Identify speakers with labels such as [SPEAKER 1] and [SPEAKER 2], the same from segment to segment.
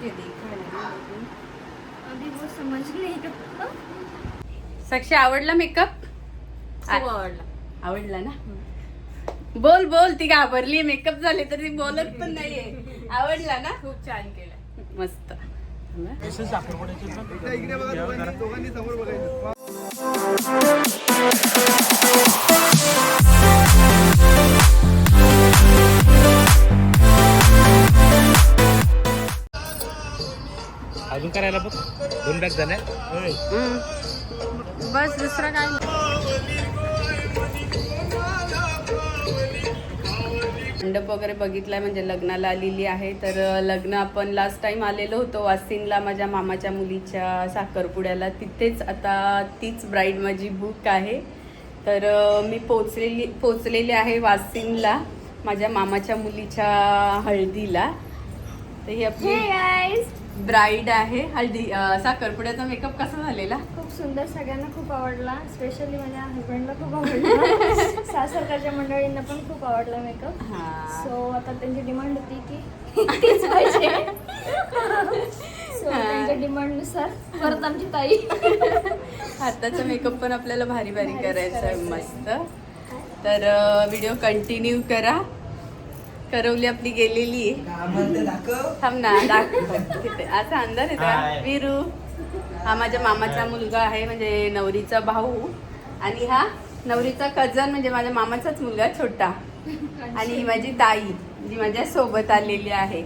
[SPEAKER 1] के देखा है ना लेकिन।
[SPEAKER 2] अभी वो समझ नहीं का
[SPEAKER 1] साक्षी आवडला मेकअप
[SPEAKER 2] खूप आवडला.
[SPEAKER 1] आवडला ना? बोल बोल ती घाबरली मेकअप झाले तर ती बोलत पण नाहीये. आवडला ना?
[SPEAKER 2] खूप छान केलं
[SPEAKER 1] मस्त.
[SPEAKER 3] इकडे बघा दोघांनी दोघांनी समोर बघायचं.
[SPEAKER 4] अजून करायला बघ. दोन बॅग झाल्या.
[SPEAKER 1] बस दुसरं काय. मंडप वगैरे बघितलाय म्हणजे लग्नाला आलेली आहे. तर लग्न आपण लास्ट टाइम आलेलो होतो वासिनला माझ्या मामाच्या मुलीच्या साखरपुड्याला. तिथेच आता तीच ब्राईड माझी बुक आहे. तर मी पोचलेली पोचलेली आहे वासिनला माझ्या मामाच्या मुलीच्या हळदीला. तर ही आपली ब्राईड आहे. हळदी साखरपुड्याचा मेकअप कसा झालेला?
[SPEAKER 2] खूप सुंदर सगळ्यांना खूप आवडला. स्पेशली माझ्या हस्बंडला खूप आवडला. सासरकडच्या मंडळींना पण खूप आवडला मेकअप
[SPEAKER 1] हा.
[SPEAKER 2] सो आता त्यांची डिमांड होती की तीच पाहिजे. सो त्यांच्या डिमांडनुसार परत आमची ताई.
[SPEAKER 1] हाताचा मेकअप पण आपल्याला भारी भारी करायचा आहे. मस्त. तर व्हिडिओ कंटिन्यू करा. करवली आपली गेलेली आहे. थांब ना दाखव असा अंदाज येतो. विरू हा माझ्या मामाचा मुलगा आहे म्हणजे नवरीचा भाऊ. आणि हा नवरीचा कझन म्हणजे माझ्या मामाचाच मुलगा छोटा. आणि ही माझी ताई जी माझ्या सोबत आलेली आहे.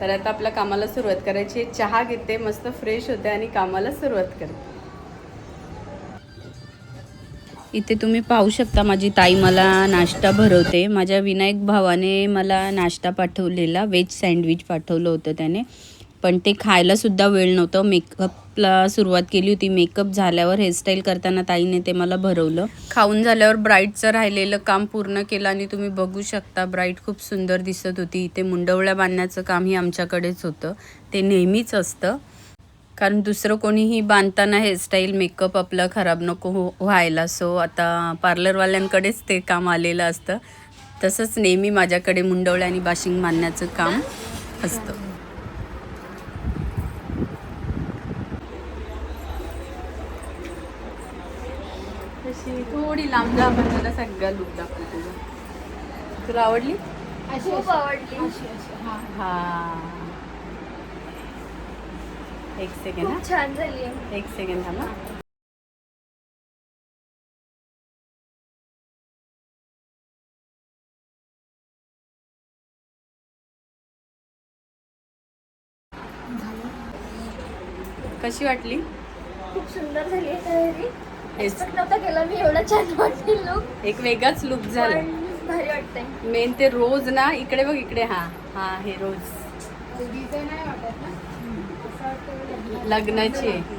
[SPEAKER 1] तर आता आपल्या कामाला सुरुवात करायची. चहा घेते मस्त फ्रेश होते आणि कामाला सुरुवात करते. इथे तुम्ही पाहू शकता माझी ताई मला नाश्ता भरवते. माझ्या विनायक भावाने मला नाश्ता पाठवलेला व्हेज सँडविच पाठवलं होतं त्याने. पण ते खायलासुद्धा वेळ नव्हतं. मेकअपला सुरुवात केली होती. मेकअप झाल्यावर हेअरस्टाईल करताना ताईने ते मला भरवलं. खाऊन झाल्यावर ब्राईडचं राहिलेलं काम पूर्ण केलं आणि तुम्ही बघू शकता ब्राईड खूप सुंदर दिसत होती. इथे मुंडवळ्या बांधण्याचं कामही आमच्याकडेच होतं. ते नेहमीच असतं. कारण दुसरं कोणीही बांधताना हेअरस्टाईल मेकअप आपला खराब नको हो व्हायला. सो आता पार्लरवाल्यांकडेच ते काम आलेलं असतं. तसंच नेहमी माझ्याकडे मुंडवळ्या आणि बाशिंग बांधण्याचं काम असतं. थोडी लांब आपण मला सगळा लुक दाखव तुझा तुला आवडली?
[SPEAKER 2] खूप आवडली.
[SPEAKER 1] हा. एक सेकंड हा.
[SPEAKER 2] खूप छान झाली
[SPEAKER 1] एक सेकंड थांबा. कशी वाटली?
[SPEAKER 2] खूप सुंदर झाली. एक्सपेक्ट नव्हता केला मी एवढा छान वाटेल लुक
[SPEAKER 1] एक वेगळाच लुक झाला.
[SPEAKER 2] भारी वाटतंय.
[SPEAKER 1] मेन ते रोज ना इकडे बघ इकडे. हा हा हे रोज. लग्नाची आहे.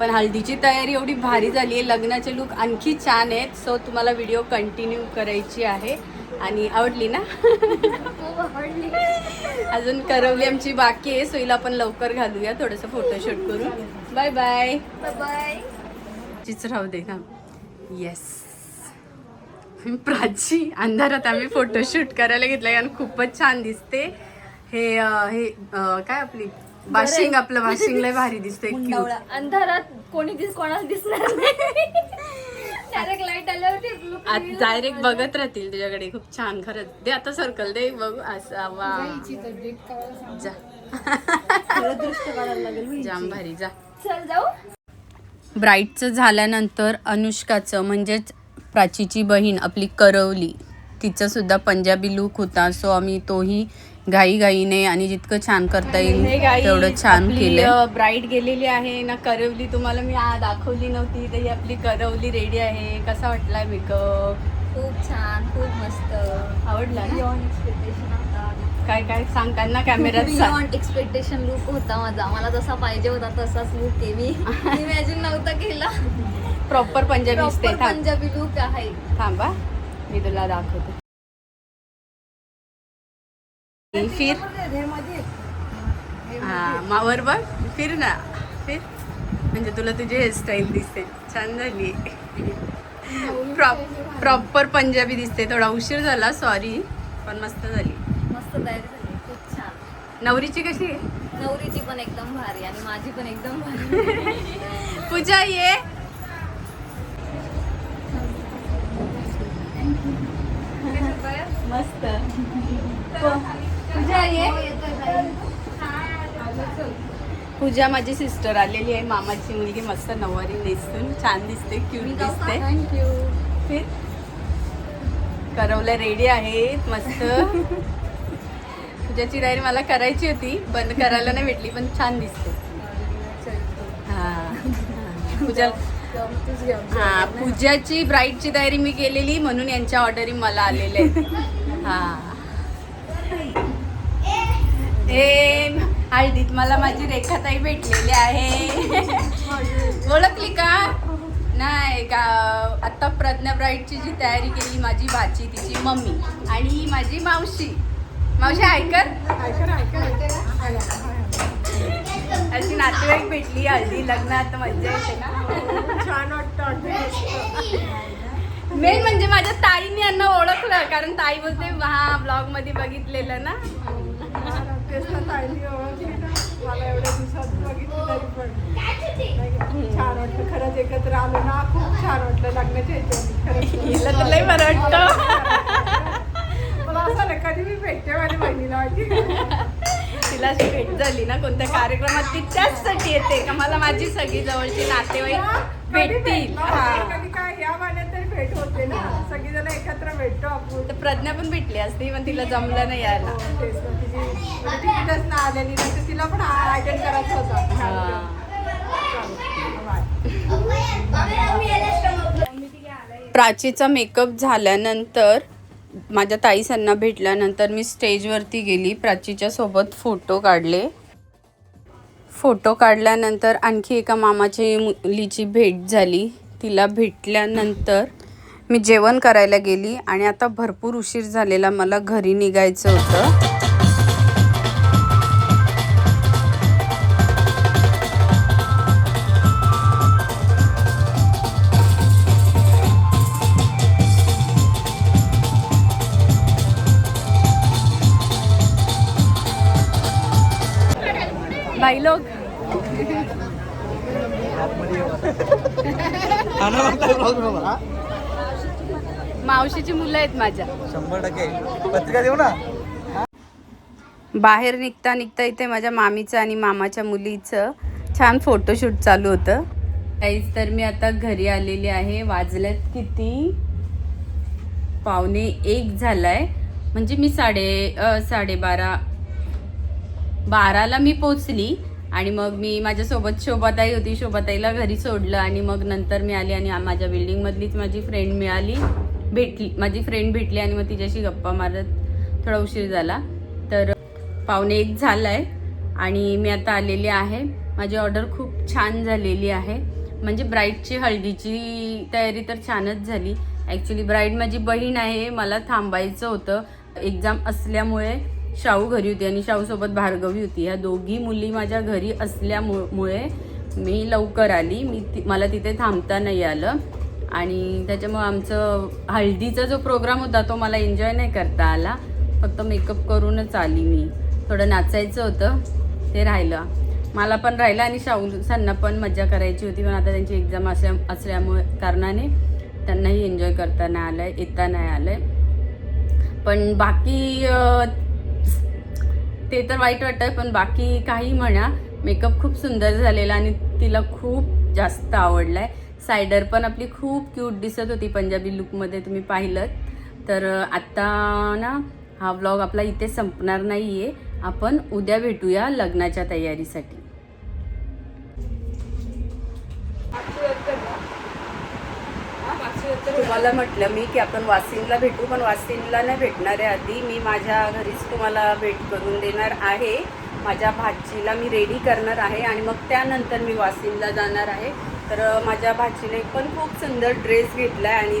[SPEAKER 1] पण हळदीची तयारी एवढी भारी झाली आहे. लग्नाचे लुक आणखी छान आहेत. सो तुम्हाला व्हिडिओ कंटिन्यू करायची आहे. आणि आवडली ना? अजून करवली आमची बाकी आहे. सो हिला आपण लवकर घालूया. थोडंसं फोटोशूट करू बाय बाय
[SPEAKER 2] बाय
[SPEAKER 1] चीच राहू दे ना. येस प्राची अंधारात आम्ही फोटोशूट करायला घेतलं आणि खूपच छान दिसते. हे हे काय आपली बाशिंग आपलं बाशिंग लय भारी दिसते
[SPEAKER 2] मुंडावळा. अंधारात कोणी दिस कोणाला दिसणार नाही. डायरेक्ट लाइट
[SPEAKER 1] डायरेक्ट बघत राहतील तुझ्याकडे. खूप छान. खरंच. दे आता सर्कल दे बघू. असा वा. जा जाम भारी. जा.
[SPEAKER 2] चल जाऊ.
[SPEAKER 1] ब्राईडचं झाल्यानंतर अनुष्काचं म्हणजेच प्राचीची बहीण आपली करवली. तिचा सुद्धा पंजाबी लुक होता. सो आम्ही तोही घाईघाईने आणि जितकं छान करता येईल तेवढं छान केलं ब्राईड गेलेली आहे ना करवली तुम्हाला मी दाखवली नव्हती तर ही आपली करवली रेडी आहे. कसा वाटलाय मेकअप
[SPEAKER 2] खूप छान खूप मस्त.
[SPEAKER 1] आवडला काय काय? सांगताना ना कॅमेऱ्यात.
[SPEAKER 2] बियॉन्ड एक्सपेक्टेशन लुक होता माझा. मला जसा पाहिजे होता तसाच लुक आहे मी. इमॅजिन नव्हता केला.
[SPEAKER 1] प्रॉपर पंजाबी
[SPEAKER 2] पंजाबी लुक आहे.
[SPEAKER 1] थांबा. मी तुला दाखवते. फिर. हा मावर बघ. फिर ना. फिर. म्हणजे तुला तुझी हेअरस्टाईल दिसते. छान झाली. प्रॉपर पंजाबी दिसते. थोडा उशीर झाला सॉरी पण मस्त झाली.
[SPEAKER 2] मस्त तयारी झाली. खूप छान.
[SPEAKER 1] नवरीची कशी? आहे
[SPEAKER 2] नवरीची पण एकदम भारी आणि माझी पण एकदम भारी.
[SPEAKER 1] पूजा ये. मस्त. पूजा ये पूजा माझी सिस्टर आलेली आहे. मामाची मुलगी मस्त नऊवारी नेसून छान दिसते क्यूट दिसते.
[SPEAKER 2] थँक्यू
[SPEAKER 1] फिर. करवल्या रेडी आहेत मस्त. पूजाची डायरी मला करायची होती पण करायला नाही भेटली पण छान दिसते. हा. पूजा हा पूजाची ब्राईडची तयारी मी केलेली म्हणून यांच्या ऑर्डरी मला आलेल्या आहेत. हा. ए हळदीत मला माझी रेखाताई भेटलेली आहे. ओळखली का? नाही का आता प्रज्ञा ब्राईडची जी तयारी केली माझी भाची तिची मम्मी आणि ही माझी मावशी. मावशी ऐकत अशी नातेवाईक भेटली हळदी लग्नात मज्जा येते ना?
[SPEAKER 5] छान वाटतं
[SPEAKER 1] मेन म्हणजे माझ्या ताईने यांना ओळखलं कारण ताई बोलते हा ब्लॉगमध्ये बघितलेलं ना.
[SPEAKER 5] ताईली ओळखली ना? मला एवढ्या दिवसात बघितलं तरी पण? छान वाटलं. खरंच एकत्र आलो ना खूप छान वाटलं लग्नाच्या
[SPEAKER 1] लय बरं वाटतं.
[SPEAKER 5] मला असं ना कधी मी भेटते माझ्या बहिणीला?
[SPEAKER 1] तिला अशी भेट झाली ना कोणत्या कार्यक्रमात ती त्याचसाठी येते का? मला माझी सगळी जवळची नातेवाईक भेटतील? हा.
[SPEAKER 5] कधी काय? या महिन्यात तरी भेट होते ना. सगळीजण एकत्र भेटतो आपण.
[SPEAKER 1] तर प्रज्ञा पण भेटली असती पण तिला जमलं नाही यायला.
[SPEAKER 5] हो, तेच ना तिची म्हणजे तिकीटच ना आलेली नाही तर तिला पण अटेंड करायचं होतं.
[SPEAKER 1] प्राचीचा मेकअप झाल्यानंतर माझ्या ताईसांना भेटल्यानंतर मी स्टेजवरती गेली प्राचीच्या सोबत फोटो काढले. फोटो काढल्यानंतर आणखी एका मामाची मुलीची भेट झाली. तिला भेटल्यानंतर मी जेवण करायला गेली आणि आता भरपूर उशीर झालेला मला घरी निघायचं होतं. बाई लोग मावशीची मुलं आहेत माझ्या.
[SPEAKER 3] शंभर टक्के. पत्रिका देऊ ना.
[SPEAKER 1] बाहेर निघता निघता इथे माझ्या मामीचं आणि मामाच्या मुलीचं छान फोटोशूट चालू होतं. काहीच तर मी आता घरी आलेली आहे. वाजल्यात किती? पावणे एक झालाय. म्हणजे मी साडे साडेबारा बाराला मी पोचली आणि मग मी माझ्यासोबत शोभाताई होती. शोभाताईला घरी सोडलं आणि मग नंतर मी आली आणि माझ्या बिल्डिंगमधलीच माझी फ्रेंड मिळाली. भेटली माझी फ्रेंड भेटली आणि मग तिच्याशी गप्पा मारत थोडा उशीर झाला. तर पावणे एक झाला आहे आणि मी आता आलेली आहे. माझी ऑर्डर खूप छान झालेली आहे. म्हणजे ब्राईडची हळदीची तयारी तर छानच झाली. ॲक्च्युली ब्राईड माझी बहीण आहे मला थांबायचं होतं. एक्झाम असल्यामुळे शाहू घरी होती आणि शाहूसोबत भार्गवी होती. ह्या दोघी मुली माझ्या घरी असल्यामुळे मी लवकर आली. मी ति- मला तिथे थांबता नाही आलं. आणि त्याच्यामुळे आमचं हळदीचा जो प्रोग्राम होता तो मला एन्जॉय नाही करता आला. फक्त मेकअप करूनच आली मी. थोडं नाचायचं होतं ते राहिलं. मला पण राहिलं आणि शाहूसांना पण मजा करायची होती पण आता त्यांची एक्झाम असल्या असल्यामुळे कारणाने त्यांनाही एन्जॉय करता नाही आलं आहे येता नाही आलं आहे पण बाकी ते तर वाईट वाटतं पण बाकी काही म्हणा मेकअप खूप सुंदर झालेला आणि तिला खूप जास्त आवडला आहे सायडर पण आपली खूप क्यूट दिसत होती पंजाबी लुकमध्ये तुम्ही पाहिलं तर आत्ता ना हा व्लॉग आपला इथे संपणार नाही आहे आपण उद्या भेटूया लग्नाच्या तयारीसाठी. तुम्हाला म्हटलं मी की आपण वासिनला भेटू पण वासिनला नाही भेटणार आहे आधी मी माझ्या घरीच तुम्हाला भेट करून देणार आहे. माझ्या भाचीला मी रेडी करणार आहे आणि मग त्यानंतर मी वासिनला जाणार आहे. तर माझ्या भाचीने पण खूप सुंदर ड्रेस घेतला आहे आणि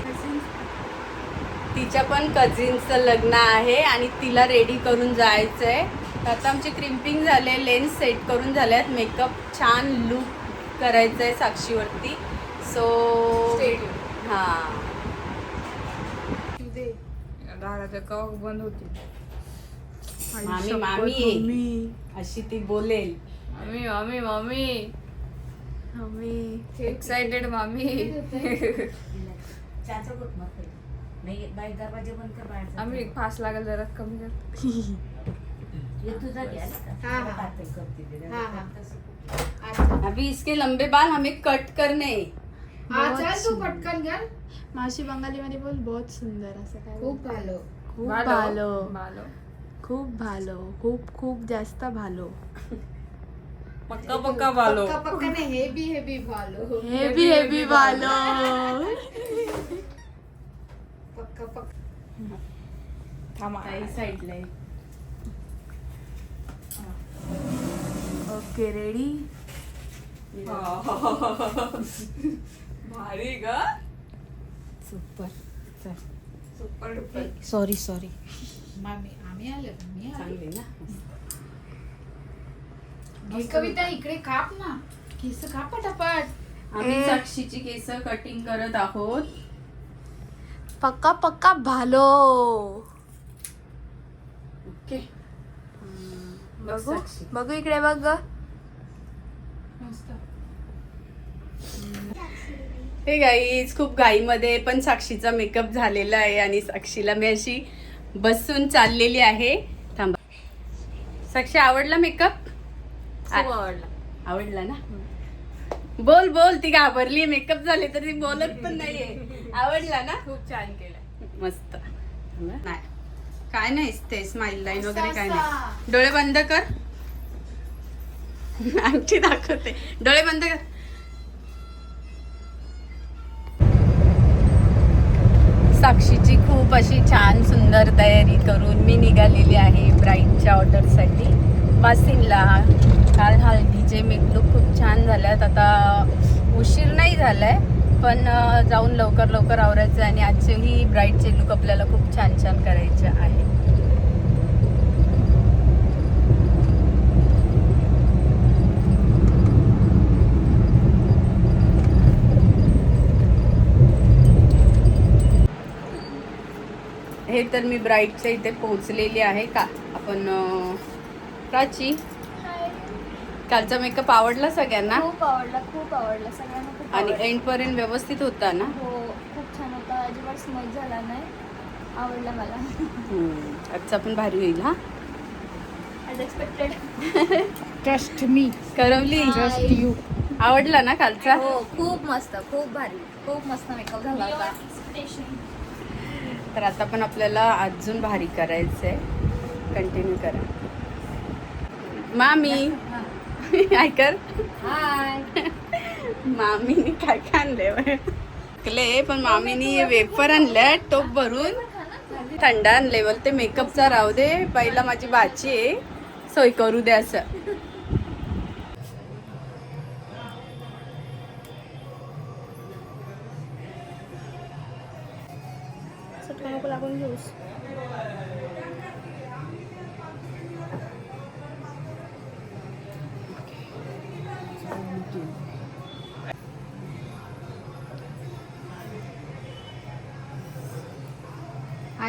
[SPEAKER 1] तिच्या पण कझिनचं लग्न आहे आणि तिला रेडी करून जायचं आहे तर आता आमची क्रिम्पिंग झाले लेन्स सेट करून झाले आहेत मेकअप छान लुक करायचं आहे साक्षीवरती. सो हां.
[SPEAKER 5] कॉक बंद होती
[SPEAKER 1] मामी मामी. अशी ती बोलेल.
[SPEAKER 2] Mummy mummy mummy
[SPEAKER 5] mummy.
[SPEAKER 2] Excited मामी आम्ही फास लागल जरा कमी कर.
[SPEAKER 1] अभी इसके लंबे बाल हमें कट करने.
[SPEAKER 5] तू पटकन घ्याल माशी बंगाली मध्ये बोल बहुत सुंदर असं काय खूप भालो. खूप भालो.
[SPEAKER 2] भालो.
[SPEAKER 5] खूप भालो. खूप खूप जास्त भालो.
[SPEAKER 1] पक्का पक्का बालो
[SPEAKER 5] पक्का नाही हेवी हेवी भालो हेवी हेवी भालो पक्का पक्का.
[SPEAKER 1] काही साईडला आहे.
[SPEAKER 5] Okay ready?
[SPEAKER 1] भारी ग.
[SPEAKER 5] सुपर
[SPEAKER 1] सुपर
[SPEAKER 5] सॉरी सॉरी
[SPEAKER 1] चांगली ना.
[SPEAKER 5] कविता इकडे काप ना. केस काप पटापट.
[SPEAKER 1] आम्ही साक्षीची केस कटिंग करत आहोत.
[SPEAKER 5] पक्का पक्का भालो.
[SPEAKER 1] ओके.
[SPEAKER 5] बघू बघू. इकडे बघ ग.
[SPEAKER 1] हे गाईज खूप घाईमध्ये पण साक्षीचा मेकअप झालेला आहे आणि साक्षीला मी अशी बसून चाललेली आहे. थांबा. साक्षी आवडला मेकअप
[SPEAKER 2] आवडला.
[SPEAKER 1] आवडला ना? बोल बोल ती घाबरली मेकअप झाले तर ती बोलत पण नाहीये. आवडला ना?
[SPEAKER 2] खूप छान केलं.
[SPEAKER 1] मस्त. नाही. काय नाही ते स्माइल लाईन वगैरे काय नाही. डोळे बंद कर. आमची दाखवते. डोळे बंद कर. साक्षीची खूप अशी छान सुंदर तयारी करून मी निघालेली आहे ब्राईडच्या ऑर्डरसाठी वासिनला. काल हळदीचे मेकलूक खूप छान झाल्यात. आता उशीर नाही झालाय पण जाऊन लवकर लवकर आवरायचं आणि आजचेही ब्राईडचे लुक आपल्याला खूप छान छान करायचे आहे. हे तर मी ब्राईडच्या इथे पोहोचलेली आहे का? आपण प्राची. कालचा मेकअप आवडला सगळ्यांना?
[SPEAKER 2] खूप आवडला खूप आवडला. सगळ्यांना खूप
[SPEAKER 1] आणि
[SPEAKER 2] आवडला.
[SPEAKER 1] एंड पर्यंत व्यवस्थित होता ना?
[SPEAKER 2] हो खूप छान होता. अजिबात स्मज झाला नाही. आवडला मला.
[SPEAKER 1] हम्म, आजचा पण भारी होईल हा?
[SPEAKER 2] ॲज एक्सपेक्टेड
[SPEAKER 5] ट्रस्ट मी
[SPEAKER 1] करवली.
[SPEAKER 2] Just
[SPEAKER 5] यू
[SPEAKER 1] आवडला ना कालचा?
[SPEAKER 2] हो खूप मस्त खूप भारी. खूप मस्त मेकअप झाला होता.
[SPEAKER 1] तर आता पण आपल्याला अजून भारी करायचंय. कंटिन्यू करा. मामी. ऐकर
[SPEAKER 2] हाय
[SPEAKER 1] मामीने काय काय आणलंय कले पण मामीने वेफर आणल्या टोप भरून. थंड आणले बोलते मेकअपचा राहू दे. पहिला माझी बाची आहे. सोय करू दे असं.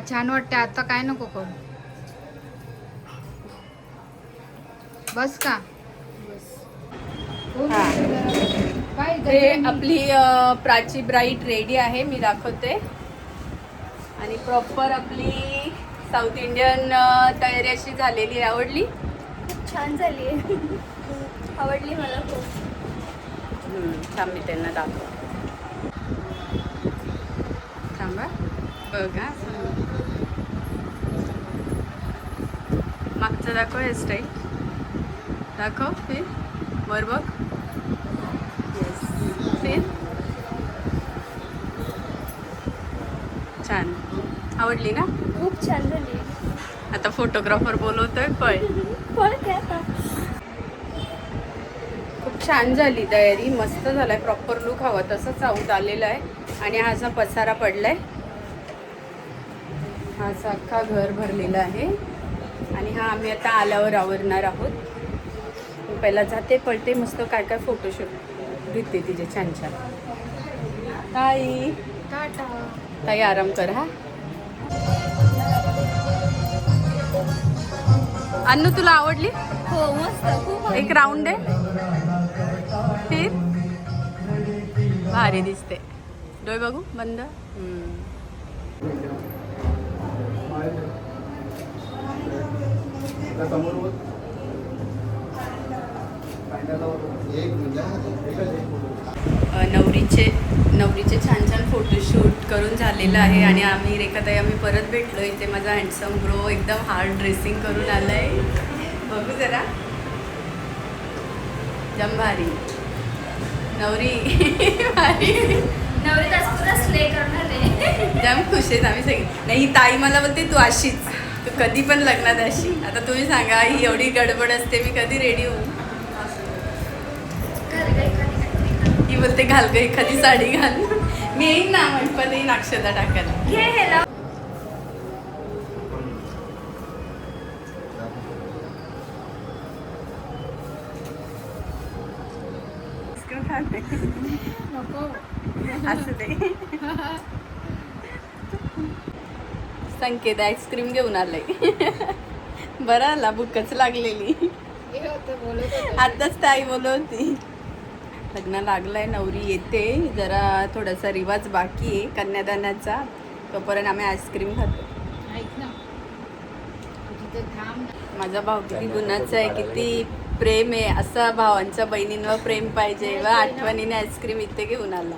[SPEAKER 5] छान वाटते आता काय नको करू. बस का?
[SPEAKER 1] हा. आपली प्राची ब्राईट रेडी आहे मी दाखवते. आणि प्रॉपर आपली साऊथ इंडियन तयारी अशी झालेली आहे. आवडली?
[SPEAKER 2] खूप छान झाली आहे आवडली मला खूप.
[SPEAKER 1] थांब मी त्यांना दाखव थांबा. बघा. मागचं दाखव हेअरस्टाईल दाखव फिर. वर बघ. फिर. छान. आवडली ना?
[SPEAKER 2] खूप छान झाली.
[SPEAKER 1] आता फोटोग्राफर बोलवतोय खूप छान झाली तयारी. मस्त झालाय. प्रॉपर लुक हवा. तसंच आऊट आलेला आहे. आणि हा असा पसारा पडलाय. हा असा अख्खा घर भरलेला आहे. आणि हा आम्ही आता आल्यावर आवरणार आहोत. पहिला जाते पळते मस्त काय काय फोटोशूट घेते तिचे छान छान. ताई.
[SPEAKER 5] टाटा.
[SPEAKER 1] ताई आराम कर हा. अन्नू तुला आवडली?
[SPEAKER 2] हो मस्त.
[SPEAKER 1] एक राऊंड आहे फिर. भारी दिसते. डोळे बघू बंद.
[SPEAKER 3] समोर.
[SPEAKER 1] अ, नवरीचे नवरीचे छान छान फोटोशूट करून झालेलं आहे आणि आम्ही रेखाताई आम्ही परत भेटलो. इथे माझा हँडसम ब्रो एकदम हार्ड ड्रेसिंग करून आलाय. बघू जरा. जम भारी नवरी. भारी.
[SPEAKER 2] नवरी पुरा स्ले करणार आहे.
[SPEAKER 1] जाम खुश आहेत आम्ही सगळे. नाही ताई मला बोलते तू अशीच. तू कधी पण लग्नात अशी. आता तुम्ही सांगा ही एवढी गडबड असते मी कधी रेडी होऊ? ही बोलते घाल ग एखादी साडी घाल. मी येईन ना मंडपात येईन अक्षता टाकायला. असू दे. संकेत आईस्क्रीम घेऊन आलंय बरं आला भूकच लागलेली. आताच ताई बोलत होती. लग्न लागलंय नवरी येते. जरा थोडासा रिवाज बाकी आहे कन्यादानाचा. तोपर्यंत आम्ही आईस्क्रीम खातो. माझा भाऊ किती गुणाचा आहे किती प्रेम आहे. असं भावांच्या बहिणींवर प्रेम पाहिजे व आठवणीने आईस्क्रीम इथे घेऊन आला.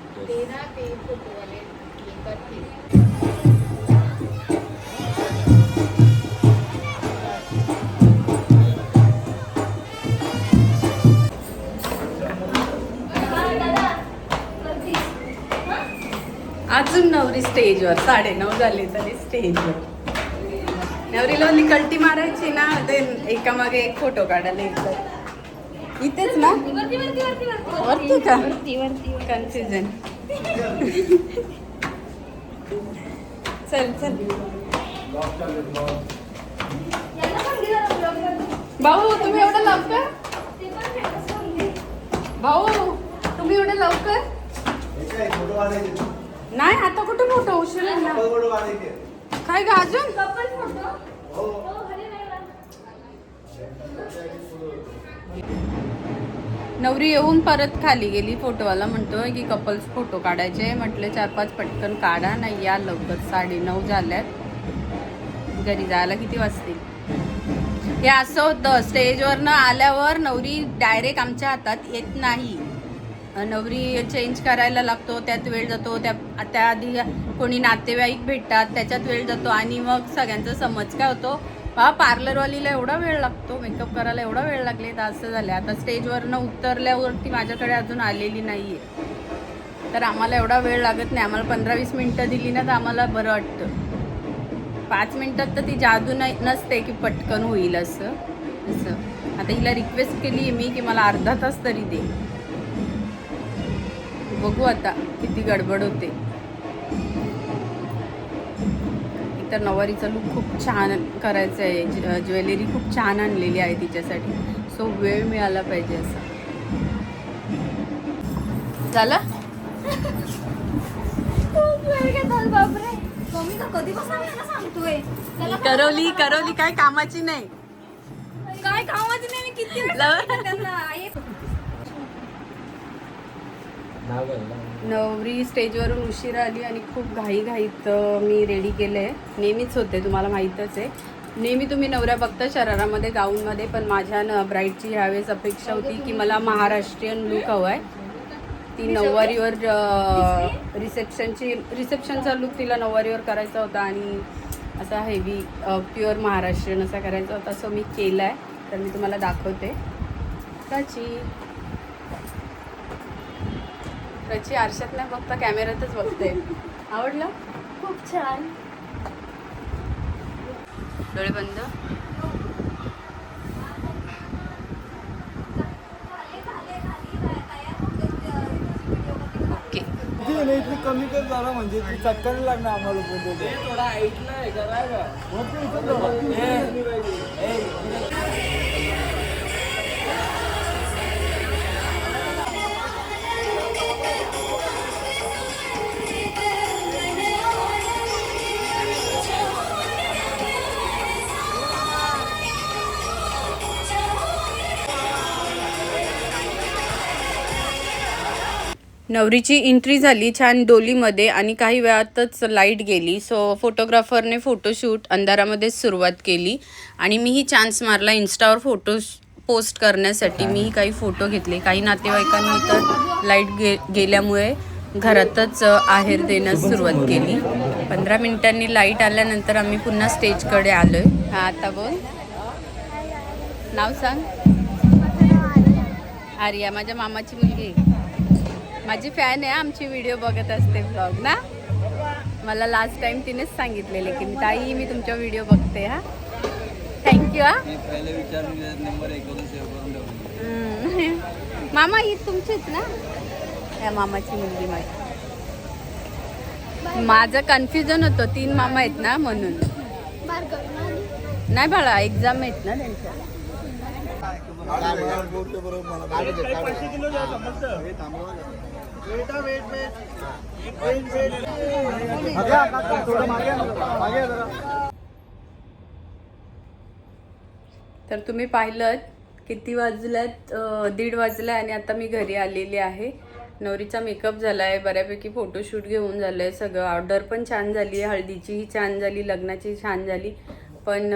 [SPEAKER 1] स्टेजवर साडे नऊ झाले तरी स्टेजवर नवरीला ओली कल्टी मारायची ना ते एका मागे एक फोटो काढायला येतात इथेच ना
[SPEAKER 2] वरती वरती वरती वरती
[SPEAKER 1] वरती का?
[SPEAKER 2] वरती वरती वरती.
[SPEAKER 1] कन्फ्युजन चल चल
[SPEAKER 2] पण vlog मध्ये.
[SPEAKER 1] भाऊ तुम्ही एवढं लवकर
[SPEAKER 2] ते पण famous करून घे.
[SPEAKER 1] भाऊ तुम्ही एवढं लवकर
[SPEAKER 3] फोटो.
[SPEAKER 1] नाही आता कुठं फोटो उशीर झाला. काय ग अजून?
[SPEAKER 3] हो.
[SPEAKER 2] हो.
[SPEAKER 1] नवरी येऊन परत खाली गेली फोटोवाला म्हणतोय की कपल्स फोटो काढायचे म्हटले चार पाच पटकन काढा नाही या लवकर साडे नऊ झाल्यात घरी जायला किती वाजतील हे असं होतं स्टेजवरनं आल्यावर नवरी डायरेक्ट आमच्या हातात येत नाही नवरी चेंज करायला लागतो त्यात वेळ जातो त्या त्याआधी कोणी नातेवाईक भेटतात त्याच्यात वेळ जातो आणि मग सगळ्यांचा समज काय होतो बा पार्लरवालीला एवढा वेळ लागतो मेकअप करायला एवढा वेळ लागले तर असं झालं आता स्टेजवरनं उतरल्यावरती माझ्याकडे अजून आलेली नाही आहे तर आम्हाला एवढा वेळ लागत नाही. आम्हाला पंधरा वीस मिनटं दिली ना तर आम्हाला बरं वाटतं. पाच मिनटात तर ती जादू नाही नसते की पटकन होईल असं असं. आता हिला रिक्वेस्ट केली आहे मी की मला अर्धा तास तरी दे. बघू आता किती गडबड होते. तर नवारीचा लुक खूप छान करायचा आहे. ज्व- ज्वेलरी खूप छान आणलेली आहे तिच्यासाठी. सो वेळ मिळाला पाहिजे असं. झालं? करवली करवली काय कामाची नाही.
[SPEAKER 2] काय कामाचं नाही किती वेळ
[SPEAKER 1] लव-
[SPEAKER 2] सांगितलं त्यांना एक
[SPEAKER 1] नवरी स्टेजवरून उशिरा आली आणि खूप घाई घाईत अं, मी रेडी केलं आहे नेहमीच होते तुम्हाला माहीतच आहे. नेहमी तुम्ही नवऱ्या बघता शरारामध्ये गाऊनमध्ये पण माझ्या न ब्राईडची ह्यावेळेस अपेक्षा होती की मला महाराष्ट्रीयन लुक हवा आहे. ती नऊवारीवर रिसेप्शनची रिसेप्शनचा लुक तिला नऊवारीवर करायचा होता आणि असा हेवी प्युअर महाराष्ट्रीयन असा करायचा होता. सो मी केला आहे तर मी तुम्हाला दाखवते. त्याची त्याची आरशात नाही बघता कॅमेऱ्यातच बघते. आवडलं?
[SPEAKER 2] खूप छान.
[SPEAKER 1] डोळे बंद.
[SPEAKER 3] इथली कमी कर जरा म्हणजे ती चटकन लागणार आम्हाला पण थोडा
[SPEAKER 1] नवरीची एंट्री झाली छान डोलीमध्ये आणि काही वेळातच लाइट गेली. सो फोटोग्राफरने फोटोशूट अंधारामध्येच सुरुवात केली. आणि मीही चान्स मारला इन्स्टावर फोटो पोस्ट करण्यासाठी. मीही काही फोटो घेतले. काही नातेवाईकांनी तर लाइट गे गेल्यामुळे घरातच आहेर देण्यास सुरुवात केली. पंधरा मिनिटांनी लाइट आल्यानंतर आम्ही पुन्हा स्टेजकडे आलोय. हा आता बोल. नाव सांग. आर्या माझ्या मामाची मुलगी आहे. माझी फॅन आहे आमची व्हिडिओ बघत असते ब्लॉग ना? मला लास्ट टाइम तिनेच सांगितलेले की ताई मी तुमच्या व्हिडिओ बघते हा. थँक्यू हा. मामा ही तुमचीच ना? या मामाची मुलगी माझी. माझं कन्फ्युजन होतं तीन मामा आहेत ना म्हणून. नाही बाळा एक्झाम आहेत ना त्यांच्या. तर तुम्ही पाहिलं किती वाजल्यात दीड वाजला आणि आता मी घरी आलेली आहे. नवरीचा मेकअप झाला आहे बऱ्यापैकी फोटोशूट घेऊन झालं आहे सगळं. ऑर्डर पण छान झाली आहे हळदीचीही छान झाली लग्नाची छान झाली. पण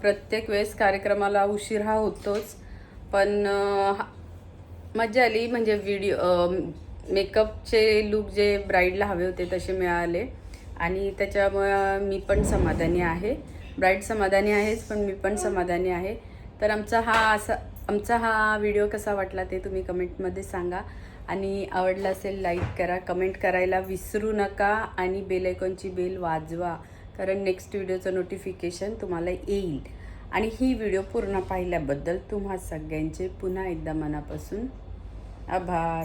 [SPEAKER 1] प्रत्येक वेळेस कार्यक्रमाला उशीर हा होतोच. पण मजा आली म्हणजे व्हिडिओ मेकअपचे लुक जे ब्राईडला हवे होते तसे मिळाले. आणि त्याच्यामुळं मी पण समाधानी आहे. ब्राईड समाधानी आहेच पण मी पण समाधानी आहे. तर आमचा हा असा आमचा हा व्हिडिओ कसा वाटला ते तुम्ही कमेंटमध्ये सांगा. आणि आवडला असेल लाईक करा कमेंट करायला विसरू नका आणि बेलायकॉनची बेल वाजवा कारण नेक्स्ट व्हिडिओचं नोटिफिकेशन तुम्हाला येईल. आणि ही व्हिडिओ पूर्ण पाहिल्याबद्दल तुम्हा सगळ्यांचे पुन्हा एकदा मनापासून आभार.